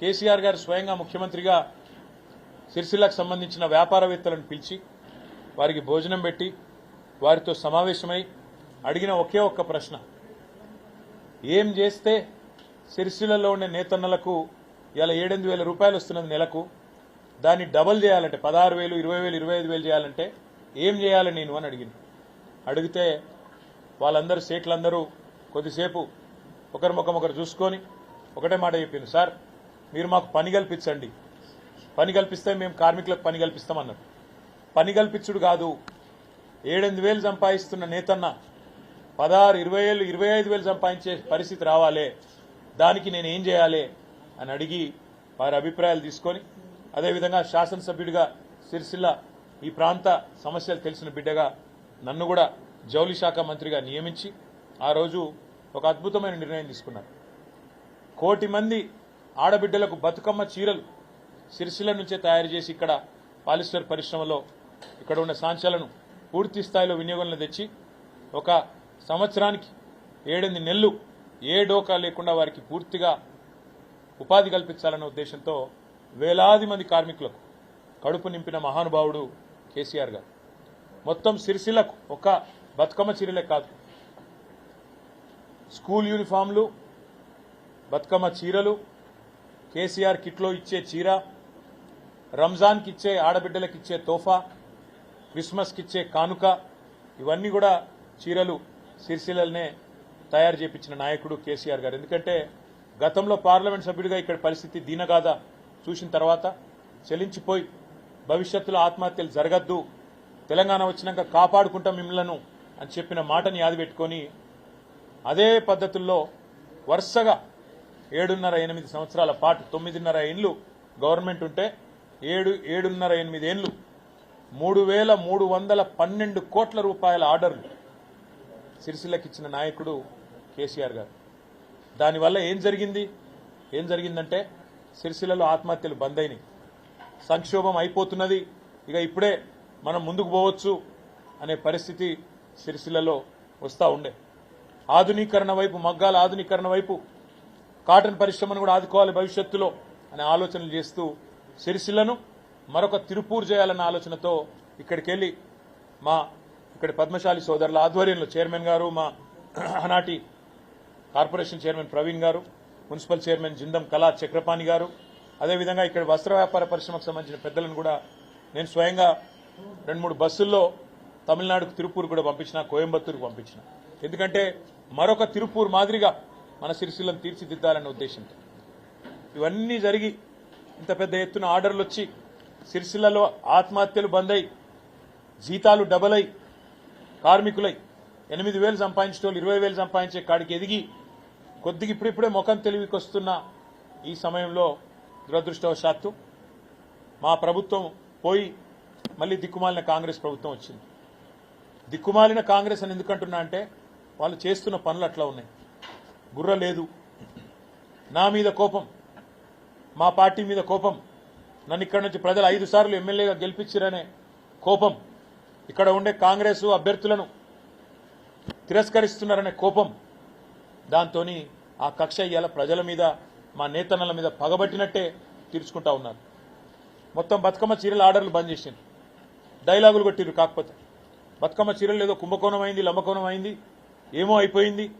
కేసీఆర్ గారు స్వయంగా ముఖ్యమంత్రిగా సిరిసిల్లకు సంబంధించిన వ్యాపారవేత్తలను పిలిచి వారికి భోజనం పెట్టి వారితో సమావేశమై అడిగిన ఒకే ఒక్క ప్రశ్న. ఏం చేస్తే సిరిసిల్లలో ఉండే నేతన్నలకు ఇలా ఏడెనిమిది వేల రూపాయలు వస్తున్నది నెలకు దాన్ని డబల్ చేయాలంటే పదహారు వేలు ఇరవై వేలు ఇరవై ఐదు వేలు చేయాలంటే ఏం చేయాలి నేను అని అడిగింది. అడిగితే వాళ్ళందరూ సేట్లందరూ కొద్దిసేపు ఒకరి ముఖం ఒకరు చూసుకొని ఒకటే మాట చెప్పింది సార్ మీరు మాకు పని కల్పించండి. పని కల్పిస్తే మేము కార్మికులకు పని కల్పిస్తామన్నారు. పని కల్పించుడు కాదు. ఏడెనిమిది వేలు సంపాదిస్తున్న నేతన్న పదహారు ఇరవై ఏళ్ళు ఇరవై ఐదు వేలు సంపాదించే పరిస్థితి రావాలే. దానికి నేను ఏం చేయాలి అని అడిగి వారి అభిప్రాయాలు తీసుకొని అదేవిధంగా శాసనసభ్యుడిగా సిరిసిల్ల ఈ ప్రాంత సమస్యలు తెలిసిన బిడ్డగా నన్ను కూడా జౌలి శాఖ మంత్రిగా నియమించి ఆ రోజు ఒక అద్భుతమైన నిర్ణయం తీసుకున్నారు. కోటి మంది ఆడబిడ్డలకు బతుకమ్మ చీరలు సిరిసిల్ల నుంచే తయారు చేసి ఇక్కడ పాలిస్టర్ పరిశ్రమలో ఇక్కడ ఉన్న సాంచాలను పూర్తి స్థాయిలో వినియోగంలో తెచ్చి ఒక సంవత్సరానికి ఏడెనిమిది నెలలు ఏ డోకా లేకుండా వారికి పూర్తిగా ఉపాధి కల్పించాలన్న ఉద్దేశంతో వేలాది మంది కార్మికులకు కడుపు నింపిన మహానుభావుడు కేసీఆర్ గారు. మొత్తం సిరిసిల్లకు ఒక బతుకమ్మ చీరలే కాదు. స్కూల్ యూనిఫామ్లు బతుకమ్మ చీరలు కేసీఆర్ కిట్లో ఇచ్చే చీర రంజాన్కి ఇచ్చే ఆడబిడ్డలకు ఇచ్చే తోఫా క్రిస్మస్కి ఇచ్చే కానుక ఇవన్నీ కూడా చీరలు సిరిసిల్లనే తయారు చేపించిన నాయకుడు కేసీఆర్ గారు. ఎందుకంటే గతంలో పార్లమెంట్ సభ్యుడిగా ఇక్కడ పరిస్థితి దీనగాథ చూసిన తర్వాత చెలించిపోయి భవిష్యత్తులో ఆత్మహత్యలు జరగద్దు తెలంగాణ వచ్చినాక కాపాడుకుంటాం మిమ్మలను అని చెప్పిన మాటని యాదిపెట్టుకొని అదే పద్ధతుల్లో వరుసగా ఏడున్నర ఎనిమిది సంవత్సరాల పాటు తొమ్మిదిన్నర ఏండ్లు గవర్నమెంట్ ఉంటే ఏడు ఏడున్నర ఎనిమిది ఏండ్లు మూడు వేల మూడు వందల పన్నెండు కోట్ల రూపాయల ఆర్డర్లు సిరిసిల్లకి ఇచ్చిన నాయకుడు కేసీఆర్ గారు. దానివల్ల ఏం జరిగింది? ఏం జరిగిందంటే సిరిసిల్లలో ఆత్మహత్యలు బంద్ అయినాయి. సంక్షోభం అయిపోతున్నది. ఇక ఇప్పుడే మనం ముందుకు పోవచ్చు అనే పరిస్థితి సిరిసిల్లలో వస్తూ ఉండే. ఆధునీకరణ వైపు మగ్గాల ఆధునీకరణ వైపు కాటన్ పరిశ్రమను కూడా ఆదుకోవాలి భవిష్యత్తులో అనే ఆలోచనలు చేస్తూ సిరిసిల్లను మరొక తిరుపూర్ చేయాలన్న ఆలోచనతో ఇక్కడికి వెళ్ళి మా ఇక్కడ పద్మశాలి సోదరుల ఆధ్వర్యంలో చైర్మన్ గారు మా ఆనాటి కార్పొరేషన్ చైర్మన్ ప్రవీణ్ గారు మున్సిపల్ చైర్మన్ జిందం కళా చక్రపాణి గారు అదేవిధంగా ఇక్కడ వస్త్ర వ్యాపార పరిశ్రమకు సంబంధించిన పెద్దలను కూడా నేను స్వయంగా రెండు మూడు బస్సుల్లో తమిళనాడుకు తిరుపూర్ కూడా పంపించిన కోయంబత్తూరుకు పంపించిన. ఎందుకంటే మరొక తిరుపూర్ మాదిరిగా మన సిరిసిల్లను తీర్చిదిద్దాలనే ఉద్దేశంతో. ఇవన్నీ జరిగి ఇంత పెద్ద ఎత్తున ఆర్డర్లు వచ్చి సిరిసిల్లలో ఆత్మహత్యలు బంద్ అయి జీతాలు డబల్ అయి కార్మికులై ఎనిమిది వేలు సంపాదించే వాళ్ళు ఇరవై వేలు సంపాదించే కాడికి ఎదిగి కొద్దిగా ఇప్పుడిప్పుడే ముఖం తెలివికొస్తున్న ఈ సమయంలో దురదృష్టవశాత్తు మా ప్రభుత్వం పోయి మళ్ళీ దిక్కుమాలిన కాంగ్రెస్ ప్రభుత్వం వచ్చింది. దిక్కుమాలిన కాంగ్రెస్ అని ఎందుకంటున్నా అంటే వాళ్ళు చేస్తున్న పనులు అట్లా ఉన్నాయి. గుర్ర లేదు. నా మీద కోపం. మా పార్టీ మీద కోపం. నన్ను ఇక్కడ నుంచి ప్రజలు ఐదు సార్లు ఎమ్మెల్యేగా గెలిపించారనే కోపం. ఇక్కడ ఉండే కాంగ్రెస్ అభ్యర్థులను తిరస్కరిస్తున్నారనే కోపం. దాంతో ఆ కక్ష ఇవాళ ప్రజల మీద మా నేతన్నల మీద పగబట్టినట్టే తీర్చుకుంటా ఉన్నారు. మొత్తం బతుకమ్మ చీరల ఆర్డర్లు బంద్ చేసిండ్రు. డైలాగులు కొట్టిర్రు కాకపోతే. బతుకమ్మ చీరలు ఏదో కుంభకోణం అయింది లంబకోణం అయింది ఏమో అయిపోయింది.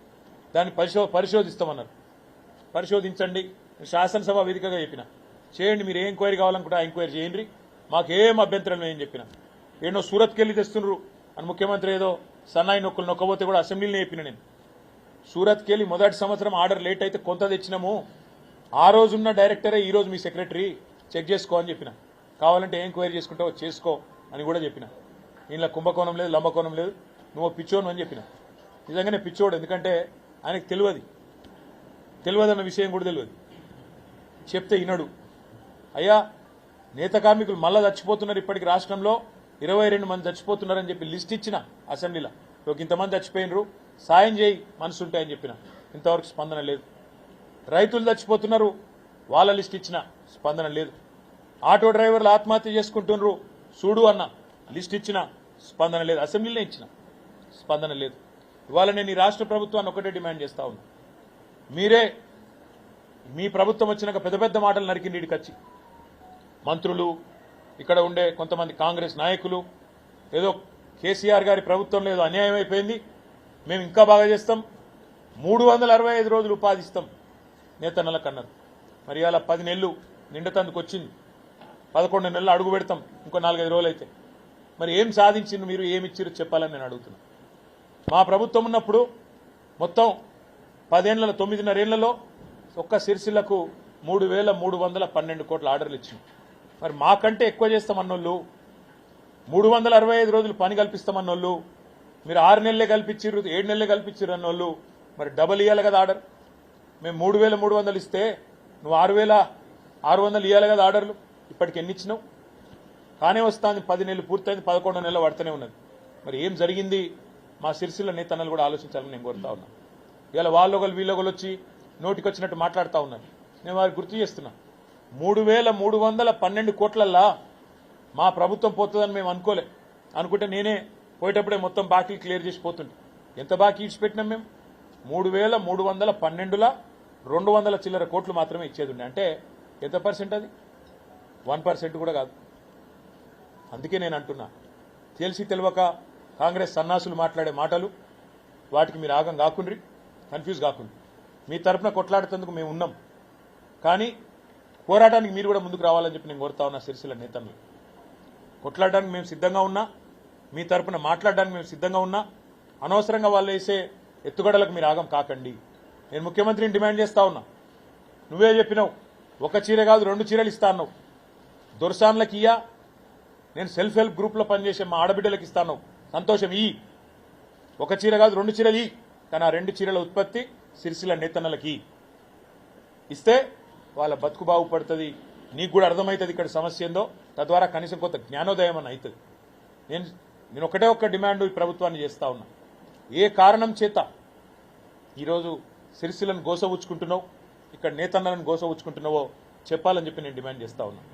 దాన్ని పరిశో పరిశోధిస్తామన్నారు. పరిశోధించండి. శాసనసభ వేదికగా చెప్పిన. చేయండి మీరు ఏ ఎంక్వైరీ కావాలనుకుంటే ఆ ఎంక్వైరీ చేయండి. మాకేం అభ్యంతరం లేని చెప్పిన. ఏనో సూరత్కి వెళ్ళి తెస్తుండ్రు అని ముఖ్యమంత్రి ఏదో సన్నాయి నొక్కులు నొక్కబోతే కూడా అసెంబ్లీలో చెప్పిన నేను. సూరత్కి వెళ్ళి మొదటి సంవత్సరం ఆర్డర్ లేట్ అయితే కొంత తెచ్చినాము. ఆ రోజున్న డైరెక్టరే ఈరోజు మీ సెక్రటరీ. చెక్ చేసుకో అని చెప్పిన. కావాలంటే ఏం ఎంక్వైరీ చేసుకుంటావో చేసుకో అని కూడా చెప్పిన. ఇంట్లో కుంభకోణం లేదు లంబకోణం లేదు. నువ్వు పిచ్చోను అని చెప్పిన. నిజంగానే పిచ్చోడు. ఎందుకంటే ఆయనకు తెలియదు తెలియదన్న విషయం కూడా తెలియదు చెప్తే వినడు. అయ్యా నేత కార్మికులు మళ్ళా చచ్చిపోతున్నారు ఇప్పటికి రాష్ట్రంలో. ఇరవై రెండు మంది చచ్చిపోతున్నారని చెప్పి లిస్ట్ ఇచ్చిన అసెంబ్లీలో. ఒక ఇంతమంది చచ్చిపోయినరు. సాయం చేయి మనసు ఉంటాయని చెప్పిన. ఇంతవరకు స్పందన లేదు. రైతులు చచ్చిపోతున్నారు. వాళ్ళ లిస్ట్ ఇచ్చిన స్పందన లేదు. ఆటో డ్రైవర్లు ఆత్మహత్య చేసుకుంటున్నారు. చూడు అన్న లిస్ట్ ఇచ్చిన స్పందన లేదు. అసెంబ్లీలో ఇచ్చిన స్పందన లేదు. ఇవాళ నేను ఈ రాష్ట్ర ప్రభుత్వాన్ని ఒకటే డిమాండ్ చేస్తా ఉన్నా. మీరే మీ ప్రభుత్వం వచ్చినాక పెద్ద పెద్ద మాటలు నరికి ఈడికి వచ్చి మంత్రులు ఇక్కడ ఉండే కొంతమంది కాంగ్రెస్ నాయకులు ఏదో కేసీఆర్ గారి ప్రభుత్వంలో ఏదో అన్యాయం అయిపోయింది. మేము ఇంకా బాగా చేస్తాం. మూడు వందల అరవై ఐదు రోజులు ఉపాధి ఇస్తాం. నేతన్నలకు అన్నారు మరి అలా పది నెలలు నిండతందుకు వచ్చింది. పదకొండు నెలలు అడుగు పెడతాం. ఇంకో నాలుగైదు రోజులు అయితే మరి ఏం సాధించింది మీరు ఏమి ఇచ్చారు చెప్పాలని నేను అడుగుతున్నాను మా ప్రభుత్వం ఉన్నప్పుడు మొత్తం పదేళ్ళ తొమ్మిదిన్నరేళ్ళలో ఒక్క సిరిసిల్లకు మూడు వేల మూడు వందల పన్నెండు కోట్ల ఆర్డర్లు ఇచ్చింది మరి మాకంటే ఎక్కువ చేస్తామన్నోళ్ళు మూడు వందల అరవై ఐదు రోజులు పని కల్పిస్తామన్నోళ్ళు మీరు ఆరు నెలలే కల్పించారు ఏడు నెలలే కల్పించారు అన్నోళ్ళు మరి డబల్ ఇవ్వాలి కదా ఆర్డర్. మేము మూడు వేల మూడు వందలు ఇస్తే నువ్వు ఆరు వేల ఆరు వందలు ఇవ్వాలి కదా ఆర్డర్లు. ఇప్పటికి ఎన్ని ఇచ్చినావు? కానే వస్తుంది పది నెలలు పూర్తయింది పదకొండు నెలలు పడుతూనే ఉన్నది. మరి ఏం జరిగింది? మా సిరిసిల్ల నేతన్నలు కూడా ఆలోచించాలని నేను కోరుతా ఉన్నా. ఇవాళ వాళ్ళు ఒకరు వీళ్ళు ఒకరు వచ్చి నోటికి వచ్చినట్టు మాట్లాడుతూ ఉన్నారు. నేను వారికి గుర్తు చేస్తున్నా. మూడు వేల మూడు వందల పన్నెండు కోట్లల్లా మా ప్రభుత్వం పోతుందని మేము అనుకోలే. అనుకుంటే నేనే పోయేటప్పుడే మొత్తం బాకీలు క్లియర్ చేసి పోతుండే. ఎంత బాకీ ఇచ్చిపెట్టినాం మేము? మూడు వేల మూడు వందల పన్నెండులా రెండు వందల చిల్లర కోట్లు మాత్రమే ఇచ్చేది ఉండే. అంటే ఎంత పర్సెంట్ అది? వన్ పర్సెంట్ కూడా కాదు. అందుకే నేను అంటున్నా. తెలిసి తెలియక కాంగ్రెస్ సన్నాసులు మాట్లాడే మాటలు వాటికి మీరు ఆగం కాకుండ్రి కన్ఫ్యూజ్ కాకుండ్రి. మీ తరపున కొట్లాడుతందుకు మేము ఉన్నాం. కానీ పోరాటానికి మీరు కూడా ముందుకు రావాలని చెప్పి నేను కోరుతా ఉన్నా సిరిసిల్ల నేతలు కొట్లాడడానికి మేము సిద్ధంగా ఉన్నా మీ తరపున మాట్లాడడానికి మేము సిద్ధంగా ఉన్నా అనవసరంగా వాళ్ళు వేసే ఎత్తుగడలకు మీరు ఆగం కాకండి. నేను ముఖ్యమంత్రిని డిమాండ్ చేస్తా ఉన్నా. నువ్వే చెప్పినావు ఒక చీర కాదు రెండు చీరలు ఇస్తా అన్నావు. దొరసాన్లకి ఇయ్యా నేను సెల్ఫ్ హెల్ప్ గ్రూప్లో పనిచేసే మా ఆడబిడ్డలకు ఇస్తాను సంతోషం ఈ. ఒక చీర కాదు రెండు చీరలు ఈ. కానీ ఆ రెండు చీరల ఉత్పత్తి సిరిసిల నేతన్నలకి. ఇస్తే వాళ్ళ బతుకు బాగుపడుతుంది. నీకు కూడా అర్థమవుతుంది ఇక్కడ సమస్య ఏందో. తద్వారా కనీసం కొంత జ్ఞానోదయం అని అవుతుంది. నేను నేను ఒకటే ఒక్క డిమాండ్ ఈ ప్రభుత్వాన్ని చేస్తా ఉన్నా. ఏ కారణం చేత ఈరోజు సిరిసిలను గోసవుచ్చుకుంటున్నావు ఇక్కడ నేతన్నలను గోసవుచ్చుకుంటున్నావో చెప్పాలని చెప్పి నేను డిమాండ్ చేస్తా ఉన్నా.